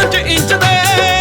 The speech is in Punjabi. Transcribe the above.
5 ਇੰਚ ਦੇ